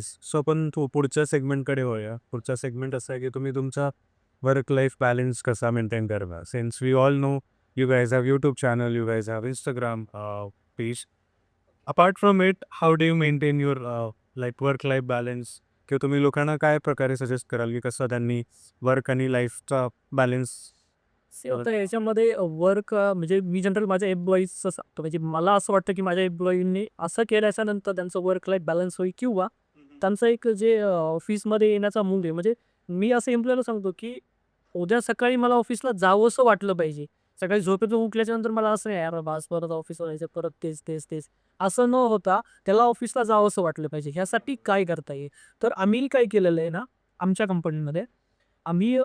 So आपण थो पुढच्या सेगमेंटकडे वळूया. पुढचा सेगमेंट असा आहे की तुम्ही तुमचा वर्क लाईफ बॅलन्स कसा मेंटेन करता. Since we all know you guys have YouTube channel, you guys have Instagram page. Apart from it how do you maintain your like work life balance किंवा तुम्ही लोकांना काय प्रकारे सजेस्ट कराल की कसं त्यांनी वर्क आणि लाईफचा बॅलन्स आता याच्यामध्ये वर्क म्हणजे मी जनरल माझ्या एम्प्लॉईजचं सांगतो म्हणजे मला असं वाटतं की माझ्या एम्प्लॉईंनी असं केल्याच्यानंतर त्यांचं वर्क लाईफ बॅलन्स होईल किंवा त्यांचं एक जे ऑफिसमध्ये येण्याचा मूड आहे. म्हणजे मी असं एम्प्लॉयला सांगतो की उद्या सकाळी मला ऑफिसला जावंसं वाटलं पाहिजे. सकाळी झोपेतून उठल्याच्यानंतर मला असं नाही यार बास परत ऑफिसवर जायचं परत तेच तेच तेच. असं न होता त्याला ऑफिसला जावंसं वाटलं पाहिजे. ह्यासाठी काय करता येईल? तर आम्ही काय केलेलं आहे ना आमच्या कंपनीमध्ये आम्ही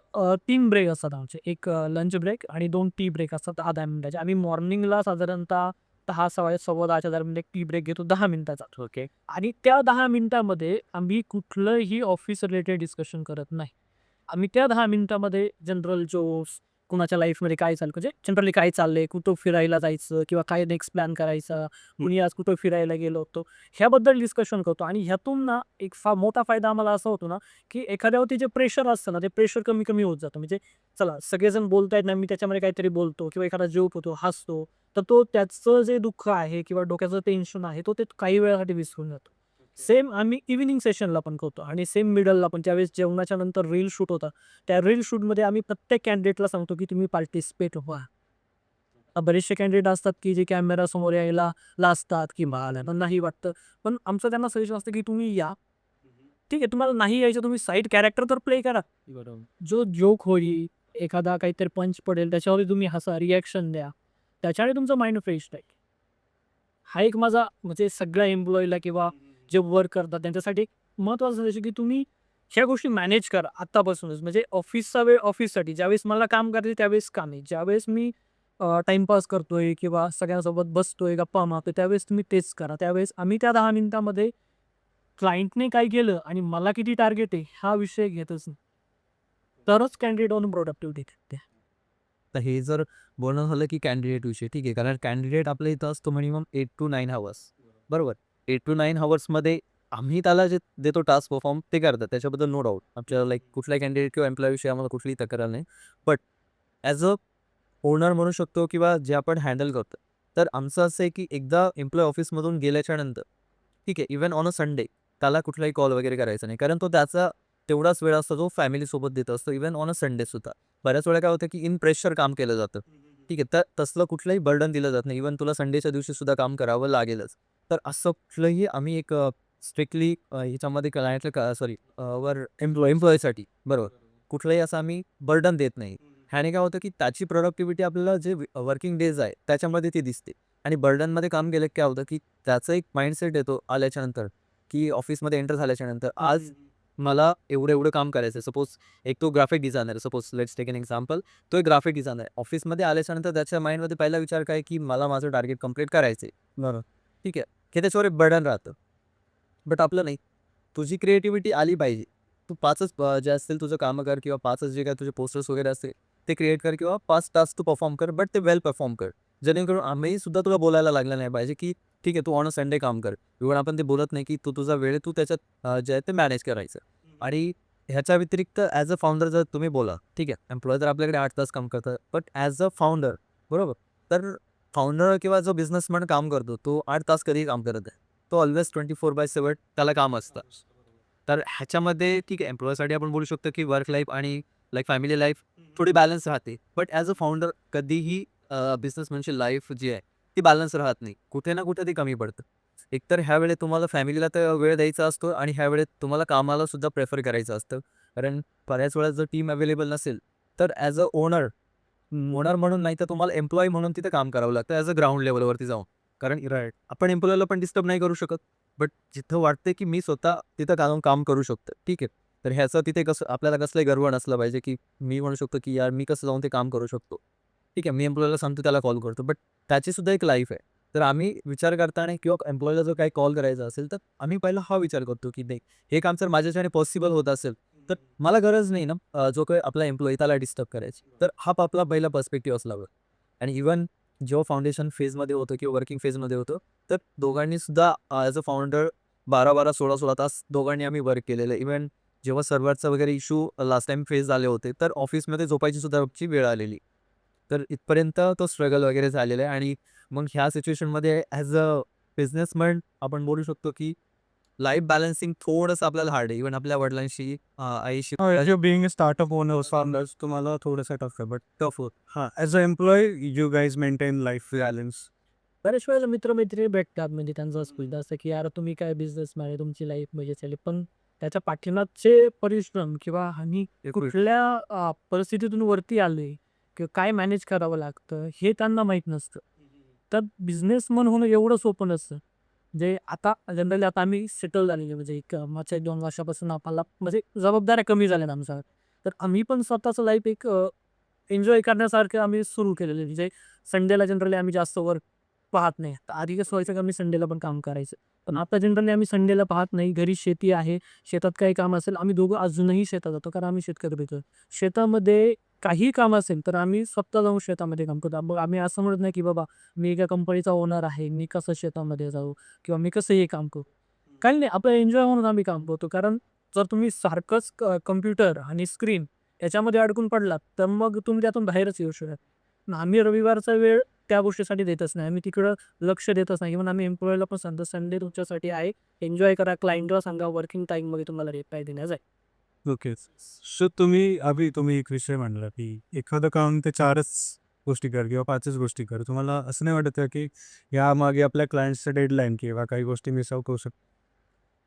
तीन ब्रेक असतात आमचे. एक लंच ब्रेक आणि दोन टी ब्रेक असतात दहा दहा मिनिटाचे. आम्ही मॉर्निंगला साधारणतः दहा सव्वा सव्वा दहाच्या दरम्यान एक टी ब्रेक घेतो दहा मिनिटाचा. ओके. आणि त्या दहा मिनिटामध्ये आम्ही कुठलंही ऑफिस रिलेटेड डिस्कशन करत नाही. आम्ही त्या दहा मिनिटामध्ये जनरल जोक्स कुणाच्या लाईफमध्ये काय चाललं? म्हणजे जनरली काय चाललंय? कुठं फिरायला जायचं किंवा काय नेक्स्ट प्लॅन करायचा? कुणी आज कुठं फिरायला गेलो होतो? ह्याबद्दल डिस्कशन करतो. आणि ह्यातून ना एक फा मोठा फायदा आम्हाला असा होतो ना की एखाद्यावरती जे प्रेशर असतं ना ते प्रेशर कमी कमी होत जातं. म्हणजे चला सगळेजण बोलतायत ना मी त्याच्यामध्ये काहीतरी बोलतो किंवा एखादा जोक होतो हसतो तर तो त्याचं जे दुःख आहे किंवा डोक्याचं टेन्शन आहे तो ते काही वेळासाठी विसरून जातो. सेम आम्ही इव्हिनिंग सेशनला पण करतो आणि सेम मिडलला पण. ज्यावेळेस जेवणाच्या नंतर रील शूट होता त्या रील शूटमध्ये आम्ही प्रत्येक कॅन्डिडेटला सांगतो की तुम्ही पार्टिसिपेट व्हा. बरेचसे कॅन्डिडेट असतात की जे कॅमेरा समोर यायला लाजतात की मला नाही वाटतं. पण आमचं त्यांना सजेशन असतं की तुम्ही या. ठीक आहे तुम्हाला नाही यायचं तुम्ही साईड कॅरेक्टर तर प्ले करा. जो जोक होईल एखादा काहीतरी पंच पडेल त्याच्यावर तुम्ही हसा रिॲक्शन द्या. त्याच्याने तुमचं माइंड फ्रेश राहील. हा एक माझा म्हणजे सगळ्या एम्प्लॉईला किंवा जे वर्क करतात त्यांच्यासाठी महत्त्वाचं सजेशन की तुम्ही ह्या गोष्टी मॅनेज करा आत्तापासूनच म्हणजे ऑफिसचा वेळ ऑफिससाठी ज्यावेळेस मला काम करते त्यावेळेस काम. आहे ज्यावेळेस मी टाइमपास करतोय किंवा सगळ्यांसोबत बसतोय गप्पा मारतोय त्यावेळेस तुम्ही तेच करा. त्यावेळेस आम्ही त्या दहा मिनिटामध्ये क्लायंटने काय केलं आणि मला किती टार्गेट आहे हा विषय घेतच नाही. तरच कॅन्डिडेट ऑन प्रोडक्टिव्हिटी ते तर हे जर बोलणं झालं की कॅन्डिडेट विषय ठीक आहे. कारण कॅन्डिडेट आपल्या इथं असतो minimum eight to nine hours बरोबर? एट टू नाईन हवर्समध्ये आम्ही त्याला जे देतो टास्क परफॉर्म ते करतात. त्याच्याबद्दल नो डाऊट आमच्या लाईक कुठलाही कॅन्डिडेट किंवा एम्प्लॉयविषयी आम्हाला कुठलीही तक्रार नाही. बट ॲज अ ओनर म्हणू शकतो किंवा जे आपण हँडल करतो तर आमचं असं आहे की एकदा एम्प्लॉय ऑफिसमधून गेल्याच्यानंतर ठीक आहे इवन ऑन अ संडे त्याला कुठलाही कॉल वगैरे करायचा नाही. कारण तो त्याचा तेवढाच वेळ असतो जो फॅमिलीसोबत देत असतो. इवन ऑन अ संडे सुद्धा. बऱ्याच वेळा काय होतं की इन प्रेशर काम केलं जातं. ठीक आहे तर तसलं कुठलंही बर्डन दिलं जात नाही. इवन तुला संडेच्या दिवशी सुद्धा काम करावं लागेलच. तर असं कुठलंही आम्ही एक स्ट्रिक्टली ह्याच्यामध्ये क्लायंटला सॉरी वर एम्प्लॉय एम्प्लॉयसाठी बरोबर. कुठलंही असं आम्ही बर्डन देत नाही. ह्याने काय होतं की त्याची प्रोडक्टिव्हिटी आपल्याला जे वर्किंग डेज आहे त्याच्यामध्ये ती दिसते. आणि बर्डनमध्ये काम केलं काय होतं की त्याचं एक माइंडसेट येतो आल्याच्यानंतर की ऑफिसमध्ये एंटर झाल्याच्यानंतर आज मला एवढं एवढं काम करायचं आहे. सपोज एक तो graphic designer suppose let's take an example. तो एक ग्राफिक डिझायनर आहे. ऑफिसमध्ये आल्याच्यानंतर त्याच्या माइंडमध्ये पहिला विचार काय की मला माझं टार्गेट कंप्लीट करायचं आहे. बरोबर. ठीक आहे. हे त्याच्यावर एक बर्डन राहतं. बट आपलं नाही. तुझी क्रिएटिव्हिटी आली पाहिजे. तू पाचच जे असतील तुझं कामं कर किंवा पाचच जे काय तुझे पोस्टर्स वगैरे असतील ते क्रिएट कर किंवा पाच टास्क तू परफॉर्म कर बट ते वेल परफॉर्म कर. जेणेकरून आम्ही सुद्धा तुला बोलायला लागलं नाही पाहिजे की ठीक आहे तू ऑन अ संडे काम कर. इव्हन आपण ते बोलत नाही की तू तुझा वेळ तू त्याच्यात जे आहे ते मॅनेज करायचं. आणि ह्याच्या व्यतिरिक्त ॲज अ फाउंडर जर तुम्ही बोला ठीक आहे एम्प्लॉय तर आपल्याकडे आठ तास काम करतात बट ॲज अ फाउंडर बरोबर? तर फाउंडर किंवा जो बिझनेसमॅन काम करतो तो आठ तास कधीही काम करत आहे. तो always twenty four by seven त्याला काम असतं. तर ह्याच्यामध्ये ठीक आहे एम्प्लॉयसाठी आपण बोलू शकतो की वर्क लाईफ आणि लाईक फॅमिली लाईफ थोडी बॅलन्स राहते. बट ॲज अ फाउंडर कधीही बिझनेसमॅनची लाईफ जी आहे ती बॅलन्स राहत नाही. कुठे ना कुठे ती कमी पडतं. एकतर ह्या वेळेत तुम्हाला फॅमिलीला तर वेळ द्यायचा असतो आणि ह्या वेळेत तुम्हाला कामाला सुद्धा प्रेफर करायचं असतं. कारण बऱ्याच वेळा जर टीम अवेलेबल नसेल तर ॲज अ ओनर ओनर म्हणून नाही तर तुम्हाला एम्प्लॉय म्हणून तिथे काम करावं लागतं ॲज अ ग्राउंड लेवलवरती जाऊन. कारण राईट आपण एम्प्लॉयला पण डिस्टर्ब नाही करू शकत. बट जिथं वाटते की मी स्वतः तिथं काम काम करू शकतो ठीक आहे. तर ह्याचं तिथे कसं आपल्याला कसलंही गर्व नसलं पाहिजे की मी म्हणू शकतो की यार मी कसं जाऊन ते काम करू शकतो. ठीक आहे. मी एम्प्लॉयला सांगतो त्याला कॉल करतो. बट त्याची सुद्धा एक लाईफ आहे. तर आम्ही विचार करताना किंवा एम्प्लॉयला जर काही कॉल करायचा असेल तर आम्ही पहिला हा विचार करतो की नाही हे काम जर माझ्याच्याने पॉसिबल होत असेल तर मला गरज नाही ना जो काही आपला एम्प्लॉई त्याला डिस्टर्ब करायची. तर हा आपला पहिला पर्स्पेक्टिव्ह असला बघ आणि इवन जेव्हा फाउंडेशन फेजमध्ये होतं किंवा वर्किंग फेजमध्ये होतं तर दोघांनी सुद्धा ॲज अ फाउंडर बारा बारा सोळा सोळा तास दोघांनी आम्ही वर्क केलेलं. इव्हन जेव्हा सर्व्हरचा वगैरे इशू लास्ट टाइम फेस झाले होते तर ऑफिसमध्ये झोपायची सुद्धा आमची वेळ आलेली. तर इथपर्यंत तो स्ट्रगल वगैरे झालेला आहे. आणि मग ह्या सिच्युएशनमध्ये ॲज अ बिझनेसमॅन आपण बोलू शकतो की लाईफ बॅलन्सिंग थोडंसं आपल्याला हार्ड आहे. इव्हन आपल्या वडिलांशी आईशी अ स्टार्टअप ओनर्स फार्मर्स तुम्हाला थोडंसं टफ आहे बट टफ होत. हां as a employee you guys maintain life balance बऱ्याच वेळेला मित्रमैत्रिणी भेटतात म्हणजे त्यांचं असं बोलतं असं की यार तुम्ही काय बिझनेसमॅन आहे तुमची लाईफ म्हणजे चालेल पण त्याच्या पाठीमागचे परिश्रम किंवा आम्ही कुठल्या परिस्थितीतून वरती आलोय किंवा काय मॅनेज करावं लागतं हे त्यांना माहीत नसतं. तर बिझनेसमन होणं एवढं सोपं नसतं. जे आता जनरली आता आम्ही सेटल झालेले म्हणजे एक मागच्या एक दोन वर्षापासून आपल्याला म्हणजे जबाबदाऱ्या कमी झाल्या आमच्या तर आम्ही पण स्वतःचं लाईफ एक एन्जॉय करण्यासारखं आम्ही सुरू केलेलं म्हणजे संडेला जनरली आम्ही जास्त वर्क पाहत नाही. तर आधी कसं व्हायचं की आम्ही संडेला पण काम करायचं. पण आता जनरली आम्ही संडेला पाहत नाही. घरी शेती आहे. शेतात काही काम असेल आम्ही दोघं अजूनही शेतात जातो कारण आम्ही शेतकरी भेटतो. शेतामध्ये काही काम असेल तर आम्ही स्वतः जाऊन शेतामध्ये काम करतो. मग आम्ही असं म्हणत नाही की बाबा मी एका कंपनीचा ओनर आहे. मी कसं शेतामध्ये जाऊ किंवा मी कसं हे काम करू? काही नाही. आपलं एन्जॉय म्हणून आम्ही काम करतो. कारण जर तुम्ही सारखंच कम्प्युटर आणि स्क्रीन याच्यामध्ये अडकून पडलात तर मग तुम्ही त्यातून बाहेरच येऊ शकत आम्ही रविवारचा वेळ त्या गोष्टीसाठी देतच नाही. आम्ही तिकडं लक्ष देतच नाही. इव्हन आम्ही एम्प्लॉयला पण सांगतो संडे तुमच्यासाठी आहे. एन्जॉय करा. क्लायंटला सांगा. वर्किंग टाईममध्ये तुम्हाला रिप्लाय देण्याचा आहे. ओके. सो तुम्ही अभि तुम्ही एक विषय म्हणला की एखादं काम ते चारच गोष्टी कर किंवा पाचच गोष्टी कर. तुम्हाला असं नाही वाटत का यामागे आपल्या क्लायंट्सचं डेडलाईन किंवा काही गोष्टी मिस आउट होऊ शकतात?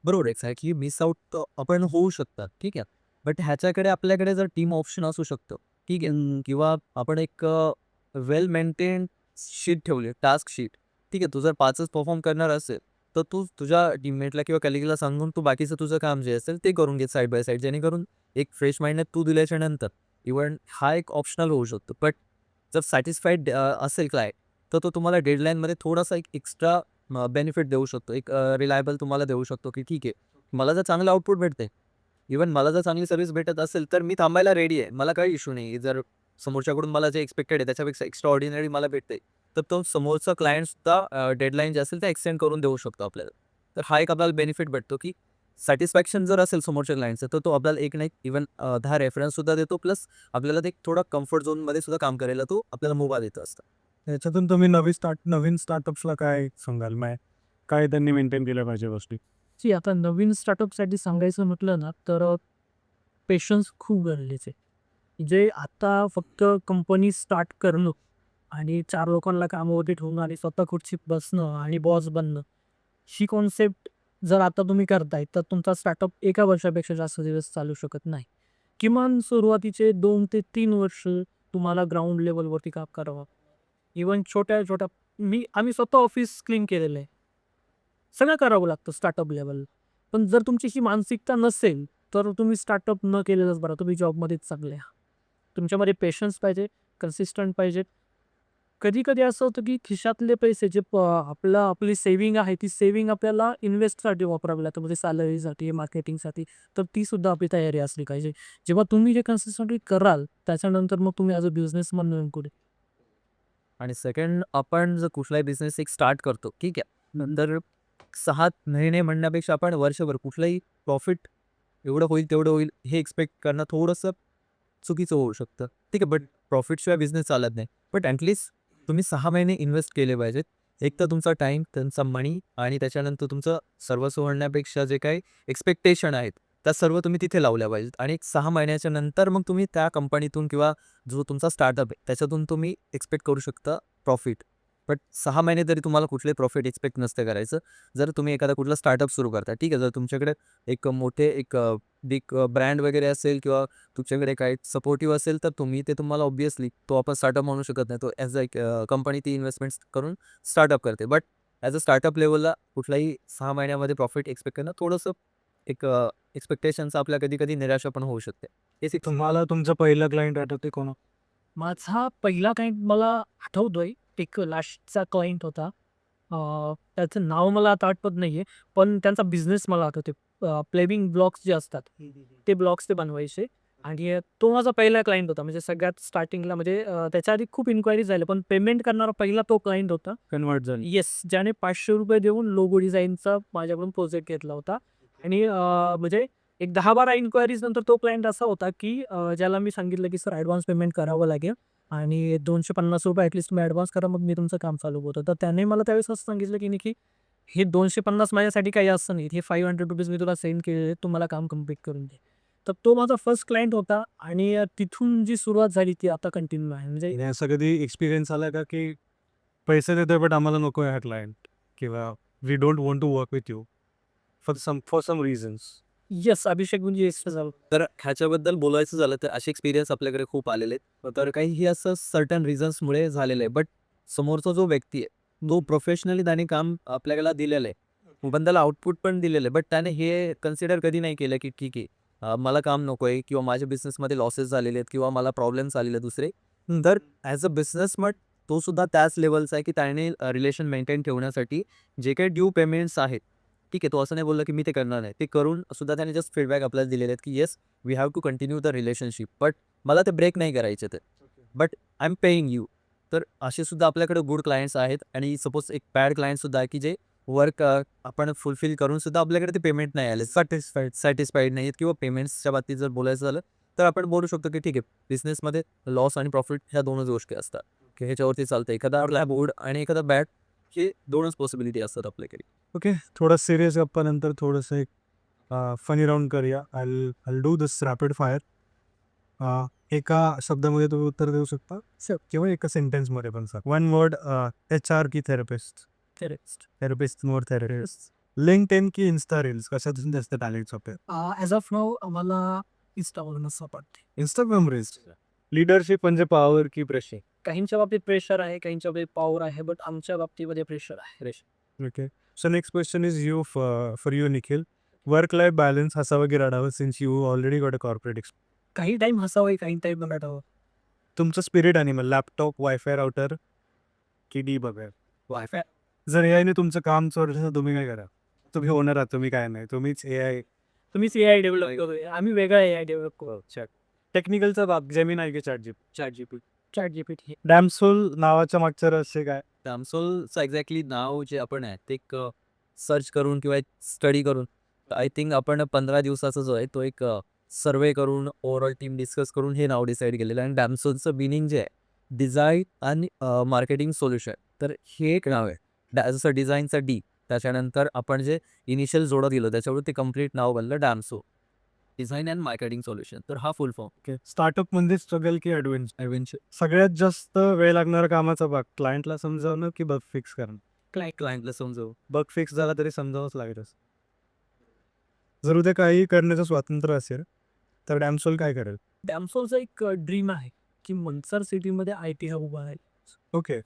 बरोबर एक्झॅक्टली मिस आउट आपण होऊ शकतात. ठीक आहे. बट ह्याच्याकडे आपल्याकडे जर टीम ऑप्शन असू शकतो. ठीक आहे. किंवा आपण एक वेल मेंटेन शीट ठेवली टास्क शीट. ठीक आहे तू जर पाचच परफॉर्म करणार असेल तर तू तुझ्या टीममेटला किंवा कलिगला सांगून तू बाकीचं तुझं काम जे असेल ते करून घे साईड बाय साईड जेणेकरून एक फ्रेश माइंडने तू दिल्याच्या नंतर. इव्हन हा एक ऑप्शनल होऊ शकतो बट जर सॅटिस्फाईड असेल क्लायंट तर तो तुम्हाला डेडलाईनमध्ये थोडासा एक एक्स्ट्रा बेनिफिट देऊ शकतो एक रिलायबल तुम्हाला देऊ शकतो की ठीक आहे मला जर चांगलं आउटपुट भेटते इवन मला जर चांगली सर्व्हिस भेटत असेल तर मी थांबायला रेडी आहे मला काही इशू नाही जर समोरच्याकडून मला जे एक्सपेक्टेड आहे त्याच्यापेक्षा एक्स्ट्रा ऑर्डिनरी मला भेटते तर तो समोरचा क्लायंट सुद्धा डेडलाईन जे असेल ते एक्सटेंड करून देऊ शकतो आपल्याला. तर हा एक आपल्याला बेनिफिट भेटतो की सॅटिस्फॅक्शन जर असेल समोरच्या क्लायंटचं तर तो आपल्याला एक नाही इवन दहा रेफरन्स सुद्धा देतो प्लस आपल्याला ते थोडा कम्फर्ट झोनमध्ये सुद्धा काम करायला तो आपल्याला मुभा देत असतं. याच्यातून तुम्ही नवीन स्टार्ट नवीन स्टार्टअप्सला काय सांगाल? मग काय त्यांनी मेंटेन केल्या पाहिजे गोष्टी? सी आता नवीन स्टार्टअपसाठी सांगायचं म्हटलं ना तर पेशन्स खूप गरजेचे आहे. जे आता फक्त कंपनी स्टार्ट करणं आणि चार लोकांना कामावरती ठेवणं आणि स्वतः खुर्चीत बसणं आणि बॉस बनणं ही कॉन्सेप्ट जर आता तुम्ही करताय तर तुमचा स्टार्टअप एका वर्षापेक्षा जास्त दिवस चालू शकत नाही. किमान सुरुवातीचे दोन ते तीन वर्ष तुम्हाला ग्राउंड लेवलवरती काम करावं. इवन छोट्या छोट्या मी आम्ही स्वतः ऑफिस क्लीन केलेलं आहे. सगळं करावं लागतं स्टार्टअप लेवल पण जर तुमची ही मानसिकता नसेल तर तुम्ही स्टार्टअप न केलेलंच बरं तुम्ही जॉबमध्येच चांगले आहात तुमच्यामध्ये पेशन्स पाहिजे कन्सिस्टंट पाहिजे. कधी कधी असं होतं की खिशातले पैसे जे प आपलं आपली सेविंग आहे ती सेविंग आपल्याला इन्व्हेस्टसाठी वापरावी लागतं. म्हणजे सॅलरीसाठी मार्केटिंगसाठी तर ती सुद्धा आपली तयारी असली पाहिजे. जेव्हा तुम्ही जे कन्सिस्टंटली कराल त्याच्यानंतर मग तुम्ही ॲज अ बिझनेसमन म्हणून कुठे आणि सेकंड आपण जर कुठलाही बिझनेस एक स्टार्ट करतो ठीक आहे. नंतर सहा महिने म्हणण्यापेक्षा आपण वर्षभर कुठलंही प्रॉफिट एवढं होईल तेवढं होईल हे एक्सपेक्ट करणं थोडंसं चुकीचं होऊ शकतं. ठीक आहे बट प्रॉफिटशिवाय बिझनेस चालत नाही. बट ॲटलिस्ट तुम्ही सहा महिने इन्व्हेस्ट केले पाहिजेत. एक तर तुमचा टाईम त्यांचा मनी आणि त्याच्यानंतर तुमचं सर्वस्व म्हणण्यापेक्षा जे काही एक्सपेक्टेशन आहेत त्या सर्व तुम्ही तिथे लावल्या पाहिजेत. आणि एक सहा महिन्याच्या नंतर मग तुम्ही त्या कंपनीतून किंवा जो तुमचा स्टार्टअप आहे त्याच्यातून तुम्ही एक्सपेक्ट करू शकता प्रॉफिट बट सहा महिने तरी तुम्हाला कुठले प्रॉफिट एक्सपेक्ट नसतं करायचं. जर तुम्ही एखादा कुठला स्टार्टअप सुरू करता ठीक आहे जर तुमच्याकडे एक मोठे एक बिग ब्रँड वगैरे असेल किंवा तुमच्याकडे काही सपोर्टिव्ह असेल तर तुम्ही ते तुम्हाला ऑब्विसली तो आपण स्टार्टअप म्हणू शकत नाही. तो ॲज अ एक कंपनी ती इन्व्हेस्टमेंट्स करून स्टार्टअप करते. बट ॲज अ स्टार्टअप लेवलला कुठलाही सहा महिन्यामध्ये प्रॉफिट एक्सपेक्ट करणं थोडंसं एक एक्सपेक्टेशनचं आपल्या कधी कधी निराशा पण होऊ शकते. हे एक तुम्हाला तुमचं पहिलं क्लायंट आठवते कोण? माझा पहिला क्लायंट मला आठवतोय. एक लास्टचा क्लायंट होता. अं, त्याचं नाव मला आता आठवत नाहीये पण त्यांचा बिझनेस मला आठवते प्लेबिंग ब्लॉक्स जे असतात ते ब्लॉक्स ते बनवायचे. आणि तो माझा पहिला क्लायंट होता. म्हणजे सगळ्यात स्टार्टिंगला म्हणजे त्याच्या आधी खूप इन्क्वायरी झाल्या पण पेमेंट करणारा पहिला तो क्लायंट होता. कन्वर्ट झाली. येस ज्याने पाचशे रुपये देऊन लोगो डिझाईनचा माझ्याकडून प्रोजेक्ट घेतला होता. आणि म्हणजे एक दहा बारा इन्क्वायरीज नंतर तो क्लायंट असा होता की ज्याला मी सांगितलं की सर ॲडव्हान्स पेमेंट करावं लागेल आणि दोनशे पन्नास रुपये ॲटलिस्ट तुम्ही ॲडव्हान्स करा मग मी तुमचं काम चालू होतं तर त्याने मला त्यावेळेस असं सांगितलं की की हे दोनशे पन्नास माझ्यासाठी काही असं नाही. हे फाईव्ह हंड्रेड रुपीज मी तुला सेंड केलेले तू मला काम कंप्लीट करून दे. तर तो माझा फर्स्ट क्लायंट होता आणि तिथून जी सुरुवात झाली ती आता कंटिन्यू आहे. म्हणजे आणि असं कधी एक्सपिरियन्स आला का की पैसे देतोय बट आम्हाला नको आहे हा क्लायंट किंवा we don't want to work with you for some for some reasons yes Abhishek झालं. तर ह्याच्याबद्दल बोलायचं झालं तर असे एक्सपिरियन्स आपल्याकडे खूप आलेले आहेत. तर काही ही असं सर्टन रिझन्समुळे झालेलं आहे बट समोरचा जो व्यक्ती आहे तो प्रोफेशनली त्याने काम आपल्याला दिलेलं आहे. पण त्याला आउटपुट पण दिलेलं आहे. बट त्याने हे कन्सिडर कधी नाही केलं की ठीक आहे मला काम नको आहे किंवा माझ्या बिझनेसमध्ये लॉसेस झालेले आहेत किंवा मला प्रॉब्लेम्स आलेले आहेत दुसरे. तर ॲज अ बिझनेसमन तो सुद्धा त्याच लेवलचा आहे की त्याने रिलेशन मेंटेन ठेवण्यासाठी जे काही ड्यू पेमेंट्स आहेत ठीक आहे तो असं नाही बोलला की मी ते करणार नाही. ते करून सुद्धा त्याने जस्ट फीडबॅक आपल्याला दिलेले आहेत की yes we have to continue the relationship but मला ते ब्रेक नाही करायचे ते. But I am paying you तर असे सुद्धा आपल्याकडे गुड क्लायंट्स आहेत आणि सपोज एक बॅड क्लायंट आहे की जे वर्क आपण फुलफिल करून सुद्धा आपल्याकडे ते पेमेंट नाही आले. सॅटिस्फाईड सॅटिस्फाईड नाही आहेत किंवा पेमेंट्सच्या बाबतीत जर बोलायचं झालं तर आपण बोलू शकतो की ठीक आहे बिझनेसमध्ये लॉस आणि प्रॉफिट ह्या दोनच गोष्टी असतात. की ह्याच्यावरती चालतं एखादा आपला गुड आणि एखादा बॅड हे दोनच पॉसिबिलिटी असतात आपल्याकडे. ओके थोडं सिरियस गप्पा नंतर थोडंसं एक फनी राऊंड करूया. I I do this rapid fire एका शब्दामध्ये तुम्ही उत्तर देऊ शकता. किंवा एका सेंटेन्समध्ये पण सांग वन वर्ड एच आर की therapist therapist therapist more therapist LinkedIn की इन्स्टा रील्स कशातून जास्त टॅलेंट आपले? ॲज ऑफ नाव आम्हाला इंस्टावरून असं वाटते इंस्टाग्राम रील्स लिडरशिप म्हणजे पॉवर की प्रेशर काहींच्या बाबतीत प्रेशर आहे काहींच्या बाबतीत पॉवर आहे बट आमच्या बाबतीमध्ये प्रेशर आहे. Pressure okay so next question is you for you Nikhil work life balance हसावं की रडावं since you already got a corporate काही टाइम हसावं काही टाइम रडावं. तुमचं spirit animal laptop wifi router की डी बघाय वायफाय जर ए आयने तुमचं काम चोरलं तर तुम्ही काय करा? तुम्ही होणार आहात तुम्ही काय नाही तुम्हीच ए आय तुम्हीच ए आय डेव्हलप करू आम्ही वेगळा ए आय डेव्हलप करू टेक्निकलचा भाग जेमिन आहे की ChatGPT chat GP chat GP डॅमसोल नावाच्या मागच्या रहस्य काय? डॅमसोलचं एक्झॅक्टली नाव जे आपण आहे ते एक सर्च करून किंवा एक स्टडी करून आय थिंक आपण पंधरा दिवसाचा जो आहे तो एक सर्वे करून ओव्हरऑल टीम डिस्कस करून हे नाव डिसाईड केलेलं आहे. आणि डॅमसोलचं मिनिंग जे आहे डिझाईन आणि मार्केटिंग सोल्युशन तर हे एक नाव आहे. डॅ जसं डिझाईनचं डी त्याच्यानंतर आपण जे इनिशियल जोडं दिलं त्याच्यावर ते कंप्लीट नाव बनलं Damso design and marketing solution तर हा फुल फॉर्म ओके स्टार्टअपमध्ये स्ट्रगल की ॲडव्हेंचर ॲव्हेंचर सगळ्यात जास्त वेळ लागणारा कामाचा भाग क्लायंटला समजावणं की बग फिक्स करणं? क्लायंट क्लायंटला समजव. बग फिक्स झाला तरी समजावंच लागेलच. जर उद्या काही करण्याचं स्वातंत्र्य असेल तर डॅमसोल काय करेल? डॅमसोलचं एक ड्रीम आहे की मनसर सिटीमध्ये आय टी हब उभा आहे ओके.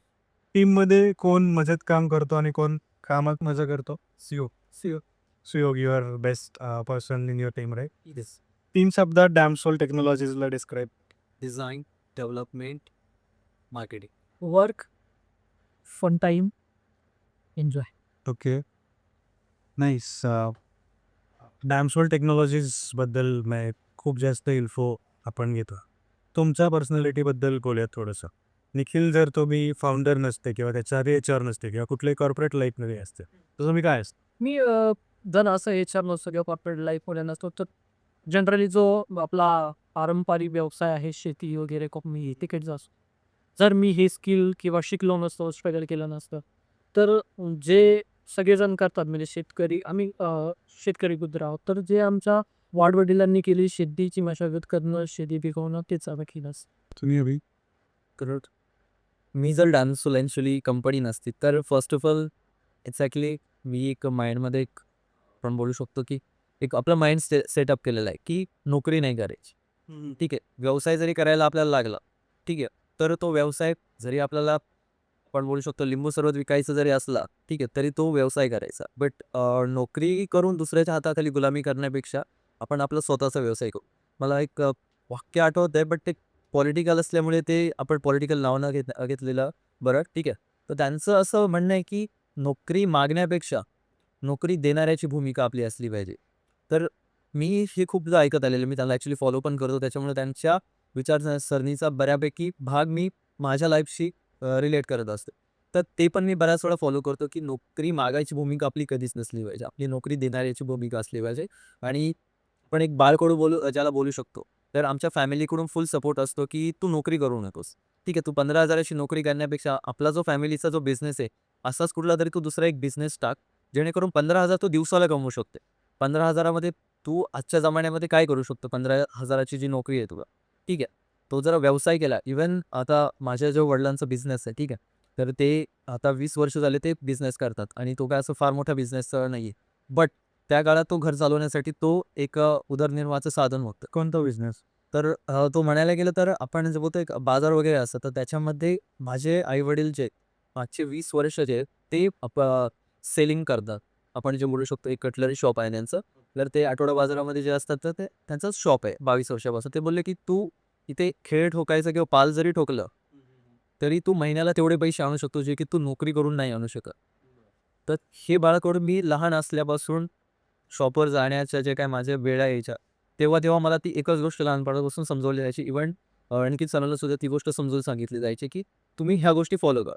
टीममध्ये कोण मजेत काम करतो आणि कोण कामात मजा करतो? CEO. CEO. Suyog your best person in your team right तीन शब्दात डॅमसोल टेक्नॉलॉजीजला describe design development marketing work fun time enjoy okay. Nice Damsol टेक्नॉलॉजीजबद्दल मैं खूप जास्त इन्फो आपण घेतो. तुमच्या पर्सनॅलिटीबद्दल बोलूयात थोडंसं. निखिल जर तुम्ही फाउंडर नसते किंवा त्याच्या एच आर नसते किंवा कुठल्याही कॉर्पोरेट लाईफमध्ये असते तर तुम्ही काय असतं? मी जर असं एच आर नसतो किंवा कॉर्पोरेट लाईफमध्ये नसतो तर जनरली जो आपला पारंपरिक व्यवसाय आहे शेती वगैरे को- मी तिकडचा असतो. जर मी हे स्किल किंवा शिकलो नसतो स्ट्रगल केलं नसतं तर जे सगळेजण करतात म्हणजे शेतकरी आम्ही शेतकरी गुजर आहोत तर जे आमच्या वाडवडिलांनी केली शेतीची मशागत करणं शेती पिकवणं तेच आम्ही केलं असतं. तुम्ही अभि? करत मी जर डान्स ॲक्च्युली कंपनी नसती तर फर्स्ट ऑफ ऑल एक्झॅक्टली मी एक माइंडमध्ये एक आपण बोलू शकतो की एक आपलं माइंड से सेटअप केलेलं आहे की नोकरी नाही करायची. ठीक आहे व्यवसाय जरी करायला आपल्याला लागला ठीक आहे तर तो व्यवसाय जरी आपल्याला आपण बोलू शकतो लिंबू सरबत विकायचं जरी असला ठीक आहे तरी तो व्यवसाय करायचा. बट नोकरी करून दुसऱ्याच्या हाताखाली गुलामी करण्यापेक्षा आपण आपला स्वतःचा व्यवसाय करू. मला एक वाक्य आठवत आहे बट ते पॉलिटिकल असल्यामुळे ते आपण पॉलिटिकल नाव न घेत घेतलेलं बरं ठीक आहे. तर त्यांचं असं म्हणणं आहे की नोकरी मागण्यापेक्षा नोकरी देणाऱ्याची भूमिका आपली असली पाहिजे. तर मी हे खूपदा ऐकत आलेलं मी त्यांना ॲक्च्युली फॉलो पण करतो. त्याच्यामुळे त्यांच्या विचारसरणीचा बऱ्यापैकी भाग मी माझ्या लाईफशी रिलेट करत असते. तर ते पण मी बऱ्याच वेळा फॉलो करतो की नोकरी मागायची भूमिका आपली कधीच नसली पाहिजे. आपली नोकरी देणाऱ्याची भूमिका असली पाहिजे. आणि पण एक बाळकडू बोलू ज्याला बोलू शकतो. तर आमच्या फॅमिलीकडून फुल सपोर्ट असतो की तू नोकरी करू नकोस. ठीक आहे तू पंधरा हजाराची नोकरी करण्यापेक्षा आपला जो फॅमिलीचा जो बिझनेस आहे असाच कुठला तरी तू दुसरा एक बिझनेस टाक जेणेकरून पंधरा हजार तू दिवसाला कमवू शकते. पंधरा हजारामध्ये तू आजच्या जमान्यामध्ये काय करू शकतो? पंधरा हजाराची जी नोकरी आहे तुला. ठीक आहे तो जरा व्यवसाय केला. इवन आता माझ्या जो वडिलांचा बिझनेस आहे ठीक आहे तर ते आता वीस वर्ष झाले ते बिझनेस करतात. आणि तो काय असं फार मोठा बिझनेस नाही आहे बट त्या काळात तो घर चालवण्यासाठी तो एक उदरनिर्वाहाचं साधन होतं. कोणता बिझनेस तर तो म्हणायला गेलं तर आपण जे बोलतो एक बाजार वगैरे असतं तर त्याच्यामध्ये माझे आईवडील जे मागचे वीस वर्ष जे आहेत, ते सेलिंग करतात. आपण जे बोलू शकतो एक कटलरी शॉप आहे त्यांचं. तर ते आठवडा बाजारामध्ये जे असतात तर ते त्यांचंच शॉप आहे बावीस वर्षापासून. ते बोलले की तू इथे खेळ ठोकायचं किंवा पाल जरी ठोकलं तरी तू महिन्याला तेवढे पैसे आणू शकतो जे की तू नोकरी करून नाही आणू शकत. तर हे बाळकडून मी लहान असल्यापासून शॉपवर जाण्याच्या जे काय माझ्या वेळा यायच्या तेव्हा तेव्हा मला ती एकच गोष्ट लहानपणापासून समजवली जायची. इव्हन आणखी सणाला सुद्धा ती गोष्ट समजून सांगितली जायची की तुम्ही ह्या गोष्टी फॉलो करा.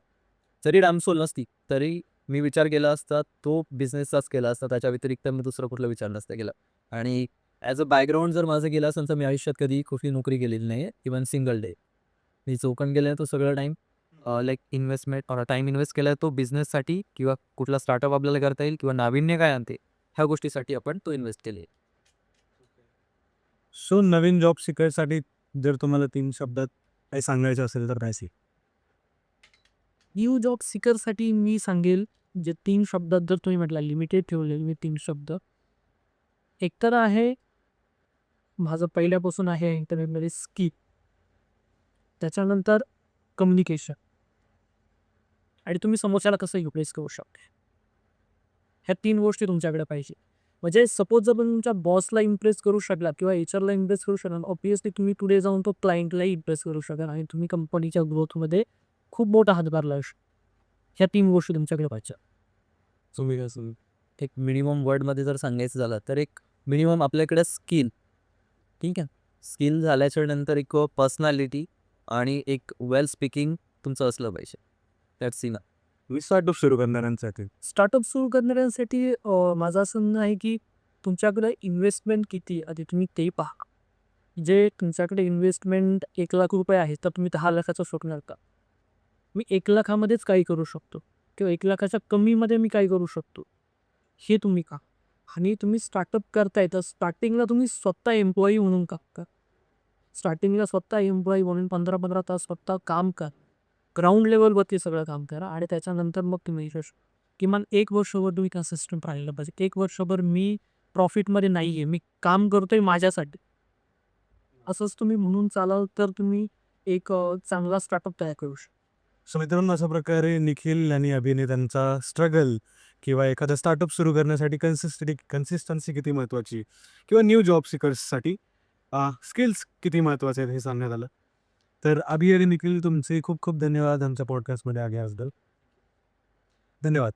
जरी डॅमसोल नसती तरी मी विचार केला असता तो बिझनेसचाच केला असता त्याच्या व्यतिरिक्त मी दुसरा कुठला विचार नसता केला. आणि ॲज अ बॅकग्राऊंड जर माझं गेला असेल तर मी आयुष्यात कधी कुठली नोकरी केलेली नाही आहे इवन सिंगल डे मी चौकन गेले तो सगळं time like investment time invest केला तो बिझनेससाठी किंवा कुठला स्टार्टअप आपल्याला करता येईल किंवा नाविन्य काय आणते ह्या गोष्टीसाठी आपण तो इन्व्हेस्ट केले. सो नवीन जॉब शिकायसाठी जर तुम्हाला तीन शब्दात काही सांगायचं असेल तर काय सांग न्यू जॉब सिकरसाठी मी सांगेल जे तीन शब्दात जर तुम्ही म्हटला लिमिटेड ठेवलेले मी तीन शब्द. एकतर आहे माझं पहिल्यापासून आहे इंटरनेटमध्ये स्किल त्याच्यानंतर कम्युनिकेशन आणि तुम्ही समोरच्याला कसं युटिलाइज करू शकता? ह्या तीन गोष्टी तुमच्याकडे पाहिजे. म्हणजे सपोज जर तुम्ही तुमच्या बॉसला इम्प्रेस करू शकलात किंवा एचआरला इम्प्रेस करू शकलात ऑब्विसली तुम्ही पुढे जाऊन तो क्लायंटलाही इम्प्रेस करू शकाल आणि तुम्ही कंपनीच्या ग्रोथमध्ये खूप मोठा हातभार लावू शकता ह्या तीन गोष्टी तुमच्याकडे पाहिजे. तुम्ही कसं एक मिनिमम वर्डमध्ये जर सांगायचं झालं तर एक मिनिमम आपल्याकडे स्किल ठीक आहे? स्किल झाल्याच्यानंतर एक पर्सनॅलिटी आणि एक वेल स्पीकिंग तुमचं असलं पाहिजे. दॅट्स इना स्टार्टअप सुरू करणाऱ्यांसाठी. स्टार्टअप सुरू करणाऱ्यांसाठी माझं असं म्हणणं आहे की तुमच्याकडे इन्व्हेस्टमेंट किती आहे आधी तुम्ही ते पहा. जे तुमच्याकडे इन्व्हेस्टमेंट एक लाख रुपये आहे तर तुम्ही दहा लाखाचं शोधणार का? मी एक लाखामध्येच काही करू शकतो किंवा एक लाखाच्या कमीमध्ये मी काय करू शकतो. हे तुम्ही का? आणि तुम्ही स्टार्टअप करताय तर स्टार्टिंगला तुम्ही स्वतः एम्प्लॉई म्हणून का? का? स्टार्टिंगला स्वतः एम्प्लॉई म्हणून पंधरा पंधरा तास स्वतः काम कर. ग्राउंड लेवलवरती सगळं काम करा आणि त्याच्यानंतर मग तुम्ही किमान एक वर्षभर तुम्ही कन्सिस्टंट राहिलं पाहिजे. एक वर्षभर मी प्रॉफिटमध्ये नाही आहे. मी काम करतोय माझ्यासाठी. असंच तुम्ही म्हणून चालाल तर तुम्ही एक चांगला स्टार्टअप तयार करू शकता सो मित्रांनो अशा प्रकारे निखिल आणि अभिनेत्यांचा स्ट्रगल किंवा एखादा स्टार्टअप सुरू करण्यासाठी कन्सिस्टन्सी कन्सिस्टन्सी किती महत्त्वाची किंवा न्यू जॉब सिकर्ससाठी स्किल्स किती महत्त्वाचे आहेत हे सांगण्यात आलं. तर अभि आणि निखिल तुमचे खूप खूप धन्यवाद आमच्या पॉडकास्टमध्ये आल्याबद्दल. धन्यवाद.